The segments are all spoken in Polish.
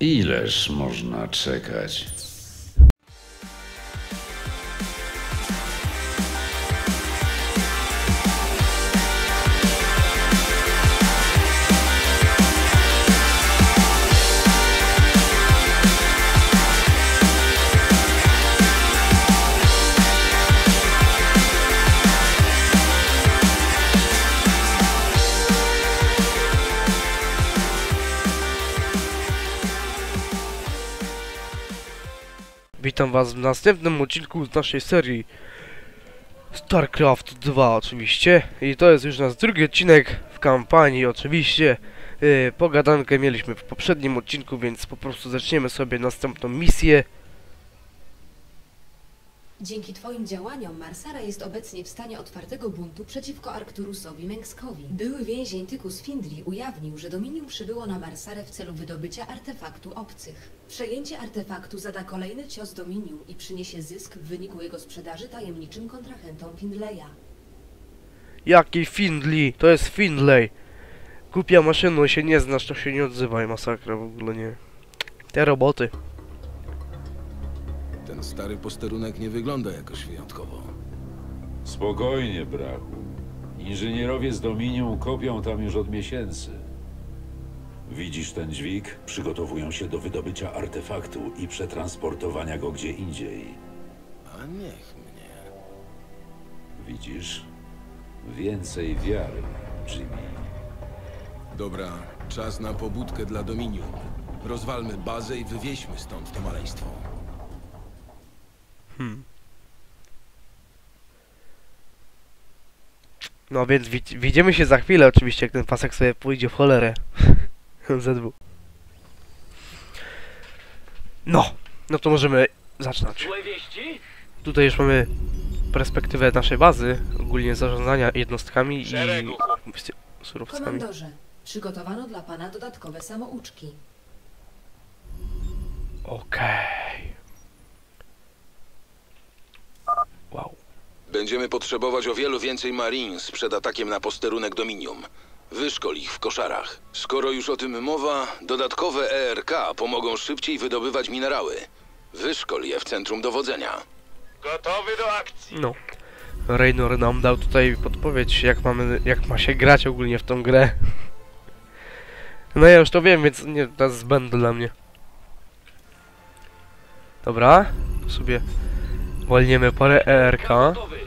Ileż można czekać? Witam was w następnym odcinku z naszej serii StarCraft 2 oczywiście. I to jest już nasz drugi odcinek w kampanii oczywiście. Yy, Pogadankę mieliśmy w poprzednim odcinku, więc po prostu zaczniemy sobie następną misję Dzięki Twoim działaniom Marsara jest obecnie w stanie otwartego buntu przeciwko Arcturusowi Mengskowi. Były więzień Tykus Findli ujawnił, że Dominium przybyło na Marsarę w celu wydobycia artefaktu obcych. Przejęcie artefaktu zada kolejny cios Dominium i przyniesie zysk w wyniku jego sprzedaży tajemniczym kontrahentom Findleya. Jaki Findley? To jest Findley Głupia maszyno, się nie znasz, to się nie odzywaj, masakra w ogóle nie Te roboty stary posterunek nie wygląda jakoś wyjątkowo. Spokojnie, brachu. Inżynierowie z Dominium kopią tam już od miesięcy. Widzisz ten dźwig? Przygotowują się do wydobycia artefaktu i przetransportowania go gdzie indziej. A niech mnie. Widzisz? Więcej wiary, Jimmy. Dobra, czas na pobudkę dla Dominium. Rozwalmy bazę i wywieźmy stąd to maleństwo. No więc widz- widzimy się za chwilę oczywiście, jak ten pasek sobie pójdzie w cholerę. ZW. No, no to możemy zaczynać. Tutaj już mamy perspektywę naszej bazy, ogólnie zarządzania jednostkami Szeregu, i surowcami. Komandorze, przygotowano dla Pana dodatkowe samouczki. Okej. Wow. Będziemy potrzebować o wielu więcej Marines przed atakiem na posterunek Dominium. Wyszkol ich w koszarach. Skoro już o tym mowa, dodatkowe ERK pomogą szybciej wydobywać minerały. Wyszkol je w centrum dowodzenia. Gotowy do akcji. No. Raynor nam dał tutaj podpowiedź, jak mamy, jak ma się grać ogólnie w tą grę. No ja już to wiem, więc nie, to jest zbędne dla mnie. Dobra, tu sobie walniemy parę ERK. Gotowy.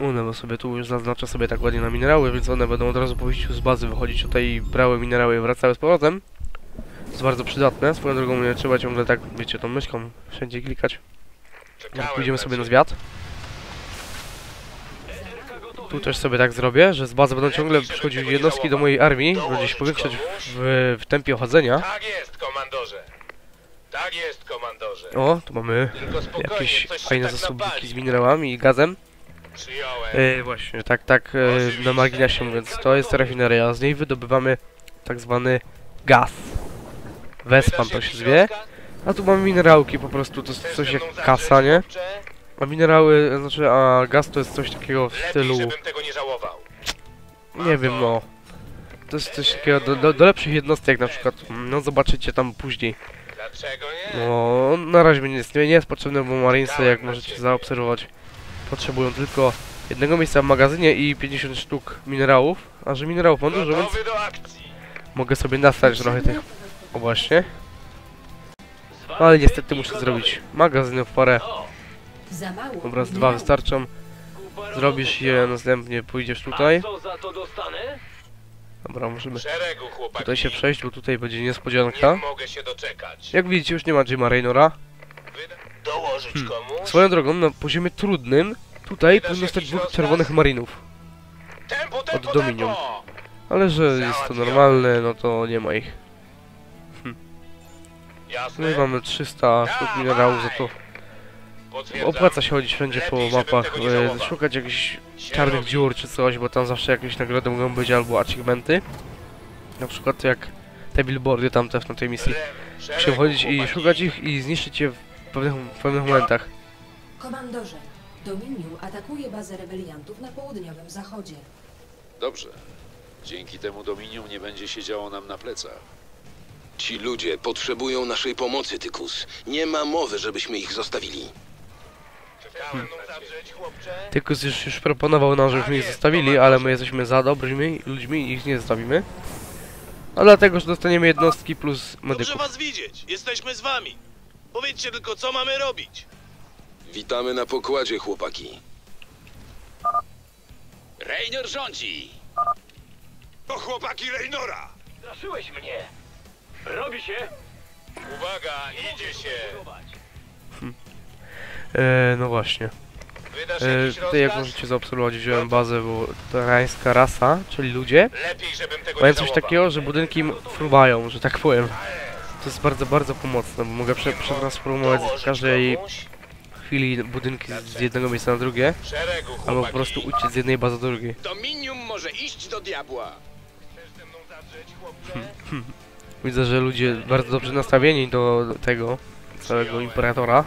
One, bo sobie tu już zaznaczę sobie tak ładnie na minerały, więc one będą od razu po wyjściu z bazy wychodzić tutaj i brały minerały i wracały z powrotem. To jest bardzo przydatne. Swoją drogą nie trzeba ciągle tak, wiecie, tą myszką wszędzie klikać. Czekałem Jak pójdziemy sobie na zwiat. Tu też sobie tak zrobię, że z bazy będą ciągle przychodzić jednostki do mojej armii, będzie się powiększać w, w tempie chodzenia. Tak jest, komandorze. Tak jest, komandorze. O, tu mamy jakieś fajne tak zasobniki z minerałami i gazem. E, właśnie, tak, tak, e, na marginesie mówiąc, to jest rafineria, z niej wydobywamy tak zwany gaz. Wespan to się zwie. A tu mamy minerałki, po prostu to jest coś jak kasa, nie? A minerały, znaczy, a gaz to jest coś takiego w stylu, nie wiem, no. To jest coś takiego do, do, do lepszych jednostek na przykład, no zobaczycie tam później. Dlaczego nie? No, na razie mi nie, nie jest potrzebne, bo Marinesy, jak możecie zaobserwować, potrzebują tylko jednego miejsca w magazynie i 50 sztuk minerałów, a że minerałów mam dużo, więc mogę sobie nastać trochę tych, o właśnie. No, ale niestety muszę zrobić magazyny w parę, O, Za mało dobra, z dwa wystarczą. Zrobisz je, następnie pójdziesz tutaj. co za to dostanę? Dobra, możemy tutaj się przejść, bo tutaj będzie Nie niespodzianka. Jak widzicie, już nie ma Jima Raynora. Hmm. komuś? Swoją drogą, na poziomie trudnym, tutaj powinno stać dwóch czerwonych marinów. Tempo, tempo, Dominium. tempo! Ale że jest to normalne, no to nie ma ich. Jasne. No i mamy 300 sztuk minerałów, za to opłaca się chodzić wszędzie po mapach, e, szukać jakichś czarnych dziur czy coś, bo tam zawsze jakieś nagrody mogą być albo achievementy. Na przykład jak te billboardy tam też na tej misji. Musimy chodzić i szukać ich i zniszczyć je pewnych, w pewnych momentach. Komandorze, Dominium atakuje bazę rebeliantów na południowym zachodzie. Dobrze. Dzięki temu Dominium nie będzie siedziało nam na plecach. Ci ludzie potrzebują naszej pomocy, Tykus. Nie ma mowy, żebyśmy ich zostawili. Chłopcze. Tykus już, już proponował nam, żebyśmy ich zostawili, ale my jesteśmy za dobrymi ludźmi i ich nie zostawimy. A dlatego, że dostaniemy jednostki plus Dobrze medyków. was widzieć. Jesteśmy z wami. Powiedzcie tylko, co mamy robić. Witamy na pokładzie, chłopaki. Reynor rządzi! To chłopaki Reynora. Straszyłeś mnie! Robi się! Uwaga, idzie się. E, no właśnie. Wydasz E, jakiś tutaj jak rozkaz? możecie zaobserwować, wziąłem bazę, bo to rańska rasa, czyli ludzie, Lepiej, żebym tego mają nie coś takiego, że budynki im fruwają, że tak powiem. To jest bardzo, bardzo pomocne, bo mogę prze przetransformować w każdej chwili budynki z jednego miejsca na drugie, albo po prostu uciec z jednej bazy do drugiej. Dominium może iść do diabła! Chłopcze? Widzę, że ludzie bardzo dobrze nastawieni do tego całego imperatora.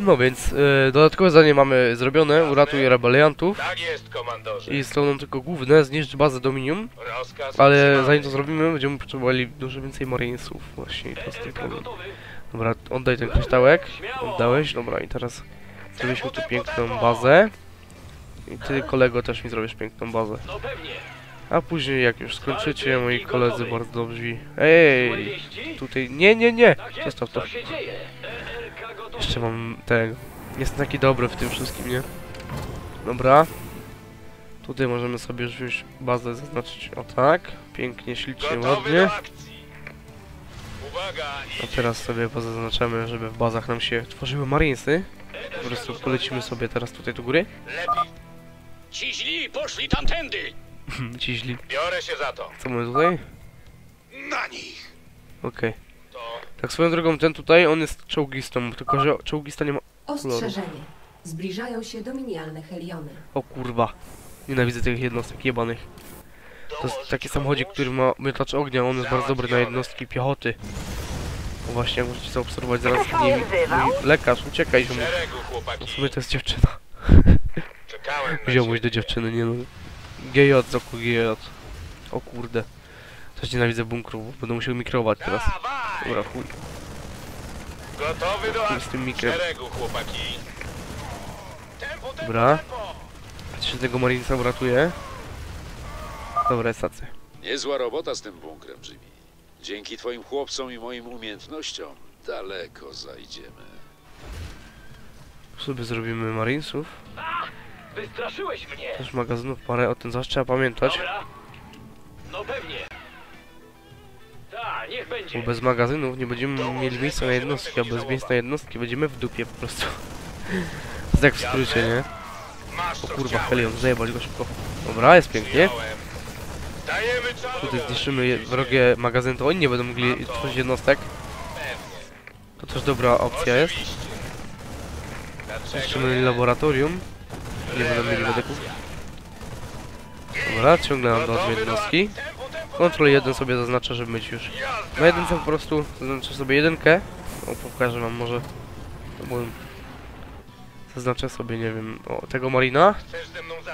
No więc, e, dodatkowe zadanie mamy zrobione, uratuj rebeliantów. Tak jest, komandorze. I zostało nam tylko główne, zniszcz bazę Dominium. Rozkaz Ale zanim to zrobimy, będziemy potrzebowali dużo więcej marinesów właśnie. To z tym problem. Dobra, oddaj ten kryształek. Oddałeś, dobra i teraz zrobiliśmy tu piękną bazę. I ty kolego też mi zrobisz piękną bazę. No! A później jak już skończycie, moi koledzy bardzo dobrzy. Ej! Tutaj, nie, nie, nie! Zostaw to. Jeszcze mam tego. Jestem taki dobry w tym wszystkim, nie? Dobra. Tutaj możemy sobie już wziąć bazę, zaznaczyć o tak. Pięknie, ślicznie, ładnie. A teraz sobie pozaznaczamy, żeby w bazach nam się tworzyły marinesy. Po prostu polecimy sobie teraz tutaj do góry. Ci źli poszli tamtędy! Ci źli. Biorę się za to. Co mamy tutaj? Na nich. Okej. To Tak swoją drogą, ten tutaj, on jest czołgistą, tylko że czołgista nie ma... Ostrzeżenie. Zbliżają się dominialne heliony. O kurwa. Nienawidzę tych jednostek jebanych. To jest taki samochodzik, który ma miotacz ognia, on jest bardzo dobry na jednostki piechoty. O właśnie, jak możecie zaobserwować zaraz nim mój lekarz, uciekaj ziomuś. No w sumie to jest dziewczyna. Wziąłeś do dziewczyny, nie no. GJ, zoku GJ. O kurde. Też nienawidzę bunkrów, będę musiał mikrować teraz. Dobra, chuj, Gotowy do chuj z akcji. tym mikrem. szeregu, chłopaki. Tempo, tempo, Dobra. Czy tego marinca uratuje? Dobra, jest tacy. Niezła robota z tym bunkrem, Jimmy. Dzięki twoim chłopcom i moim umiejętnościom daleko zajdziemy. sobie zrobimy marinesów. Wystraszyłeś mnie! Też magazynów parę, o tym zawsze trzeba pamiętać. Dobra! No pewnie! Bo bez magazynów nie będziemy mieli miejsca na jednostki, a bez miejsca na jednostki będziemy w dupie po prostu. Tak w skrócie, nie? O kurwa. Helion, zajebać go szybko. Dobra, jest pięknie. Tutaj zniszczymy wrogie magazyny, to oni nie będą mogli tworzyć jednostek. To też dobra opcja jest. Zniszczymy laboratorium. Nie będą mieli medyków. Dobra, ciągle nam do jednostki. Tempo. jeden sobie zaznaczę, żeby mieć już. Na jedynce po prostu zaznaczę sobie jedynkę. O, pokażę wam może. Bo zaznaczę sobie, nie wiem, o, tego marina.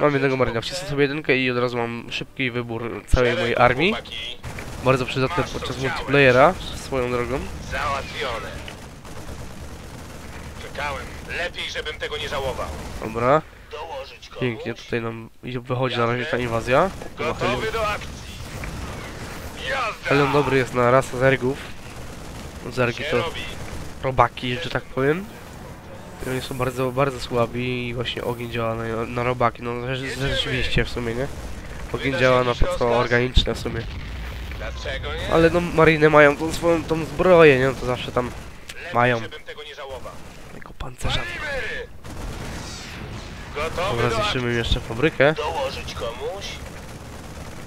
Mam jednego marina, wcisnę sobie jedynkę i od razu mam szybki wybór całej mojej armii. Bardzo przydatne podczas multiplayera, swoją drogą. Załatwione. Czekałem. Lepiej, żebym tego nie żałował. Dobra, pięknie, tutaj nam wychodzi na razie ta inwazja. Gotowy do akcji. Jazda. Helion dobry jest na rasę zergów. Zergi to robaki, że tak powiem. I oni są bardzo, bardzo słabi i właśnie ogień działa na, na robaki, no rze- rzeczywiście w sumie, nie? Ogień działa na co organiczne w sumie. Ale no mariny mają tą swoją tą zbroję, nie? No to zawsze tam mają. jako pancerza. Dobra, zniszczymy jeszcze fabrykę. Dołożyć komuś?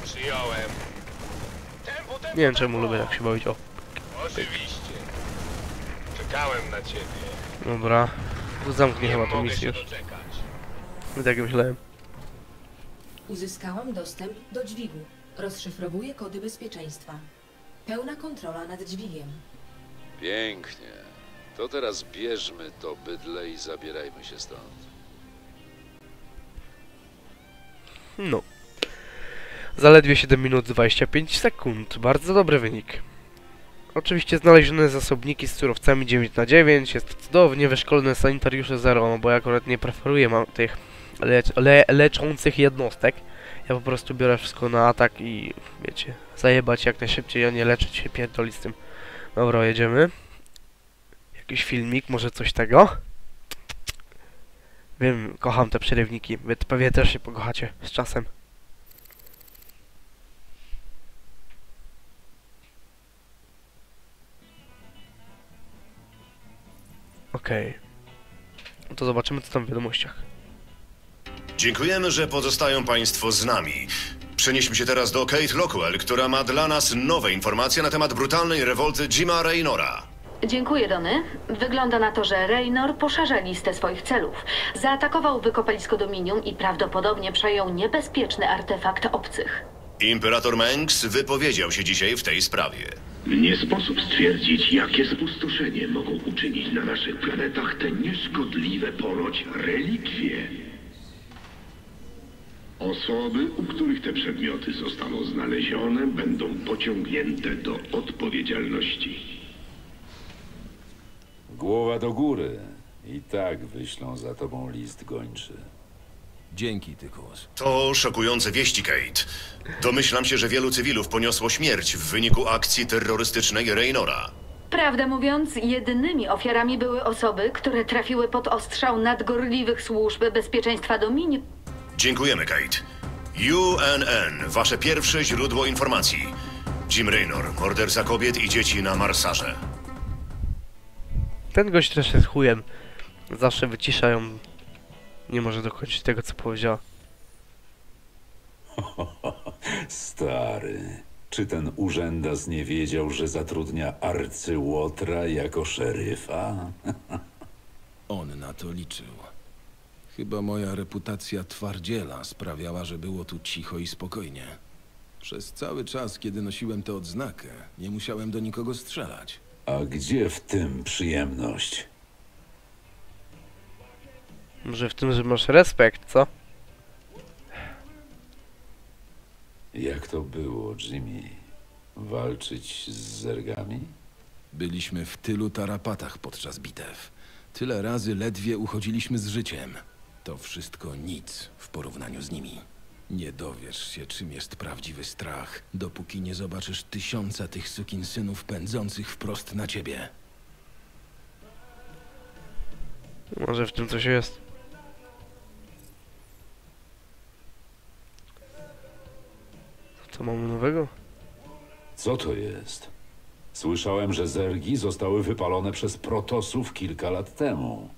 Przyjąłem. Nie wiem czemu lubię tak się bawić, o. Oczywiście. Czekałem na ciebie. Dobra. Zamknij chyba tą mogę misję już. doczekać. Tak myślałem. Uzyskałam dostęp do dźwigu. Rozszyfrowuję kody bezpieczeństwa. Pełna kontrola nad dźwigiem. Pięknie. To teraz bierzmy to bydle i zabierajmy się stąd. No. Zaledwie 7 minut 25 sekund. Bardzo dobry wynik. Oczywiście znalezione zasobniki z surowcami 9 na 9 jest cudownie, wyszkolone sanitariusze 0, no bo ja akurat nie preferuję ma tych lecz le leczących jednostek. Ja po prostu biorę wszystko na atak i wiecie, zajebać jak najszybciej, a nie leczyć się pierdoli z tym. Dobra, jedziemy. Jakiś filmik, może coś tego? Wiem, kocham te przerywniki. Wy pewnie też się pokochacie z czasem. Okej. No To zobaczymy co tam w wiadomościach. Dziękujemy, że pozostają Państwo z nami. Przenieśmy się teraz do Kate Lockwell, która ma dla nas nowe informacje na temat brutalnej rewolty Jima Raynora. Dziękuję, Dony. Wygląda na to, że Raynor poszerza listę swoich celów. Zaatakował wykopalisko Dominium i prawdopodobnie przejął niebezpieczny artefakt obcych. Imperator Mengs wypowiedział się dzisiaj w tej sprawie. Nie sposób stwierdzić, jakie spustoszenie mogą uczynić na naszych planetach te nieszkodliwe ponoć relikwie. Osoby, u których te przedmioty zostaną znalezione, będą pociągnięte do odpowiedzialności. Głowa do góry. I tak wyślą za tobą list gończy. Dzięki, Tykus. To szokujące wieści, Kate. Domyślam się, że wielu cywilów poniosło śmierć w wyniku akcji terrorystycznej Raynora. Prawdę mówiąc, jedynymi ofiarami były osoby, które trafiły pod ostrzał nadgorliwych służb bezpieczeństwa Dominium. Dziękujemy, Kate. UNN, wasze pierwsze źródło informacji. Jim Raynor, morderca kobiet i dzieci na Marsarze. Ten gość też jest chujem. Zawsze wyciszają. Nie może dokończyć tego, co powiedziała. Stary, czy ten urzędas nie wiedział, że zatrudnia arcyłotra jako szeryfa? On na to liczył. Chyba moja reputacja twardziela sprawiała, że było tu cicho i spokojnie. Przez cały czas, kiedy nosiłem tę odznakę, nie musiałem do nikogo strzelać. A gdzie w tym przyjemność? Może w tym, że masz respekt, co? Jak to było, Jimmy? Walczyć z zergami? Byliśmy w tylu tarapatach podczas bitew. Tyle razy ledwie uchodziliśmy z życiem. To wszystko nic w porównaniu z nimi. Nie dowiesz się, czym jest prawdziwy strach, dopóki nie zobaczysz tysiąca tych sukinsynów pędzących wprost na ciebie. Może w tym coś jest. Nowego? Co to jest? Słyszałem, że zergi zostały wypalone przez protosów kilka lat temu.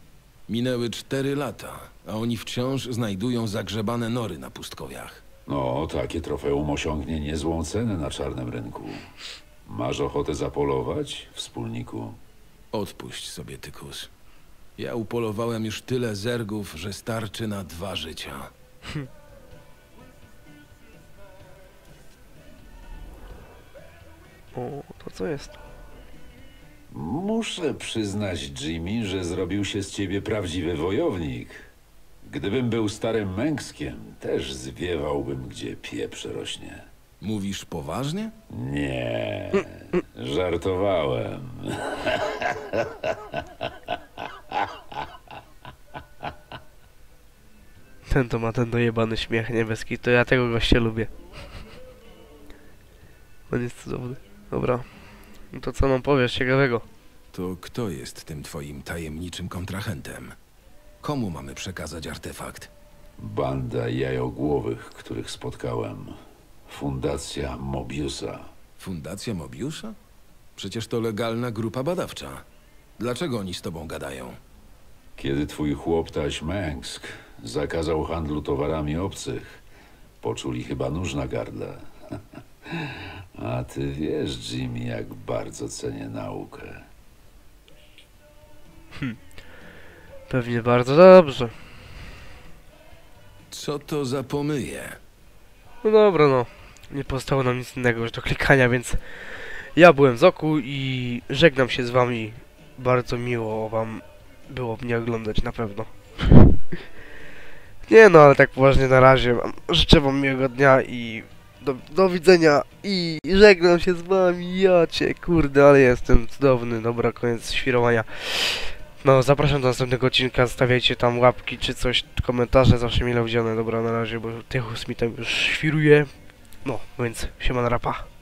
Minęły cztery lata, a oni wciąż znajdują zagrzebane nory na pustkowiach. No, takie trofeum osiągnie niezłą cenę na czarnym rynku. Masz ochotę zapolować, wspólniku? Odpuść sobie, Tykus. Ja upolowałem już tyle zergów, że starczy na dwa życia. O, to co jest? Muszę przyznać, Jimmy, że zrobił się z ciebie prawdziwy wojownik. Gdybym był starym męskiem, też zwiewałbym, gdzie pieprz rośnie. Mówisz poważnie? Nie, żartowałem. Ten to ma ten dojebany śmiech niebieski, to ja tego gościa lubię. On jest cudowny. Dobra. No to co nam powiesz ciekawego? To kto jest tym twoim tajemniczym kontrahentem? Komu mamy przekazać artefakt? Banda jajogłowych, których spotkałem. Fundacja Mobiusa. Fundacja Mobiusza? Przecież to legalna grupa badawcza. Dlaczego oni z tobą gadają? Kiedy twój chłop taś Mengsk zakazał handlu towarami obcych, poczuli chyba nóż na gardle. A ty wiesz, Jimmy, jak bardzo cenię naukę. Pewnie bardzo dobrze. Co to za pomyje? No dobra, no. Nie pozostało nam nic innego już do klikania, więc ja byłem Zoku i żegnam się z wami. Bardzo miło wam było mnie oglądać, na pewno. Nie no, ale tak poważnie na razie. Życzę wam miłego dnia i do, do widzenia i żegnam się z wami, ja cię, kurde, ale jestem cudowny, dobra, koniec świrowania. No, zapraszam do następnego odcinka, stawiajcie tam łapki czy coś, komentarze, zawsze mile widziane, dobra, na razie, bo Tychus mi tam już świruje. No, więc siema na rapa.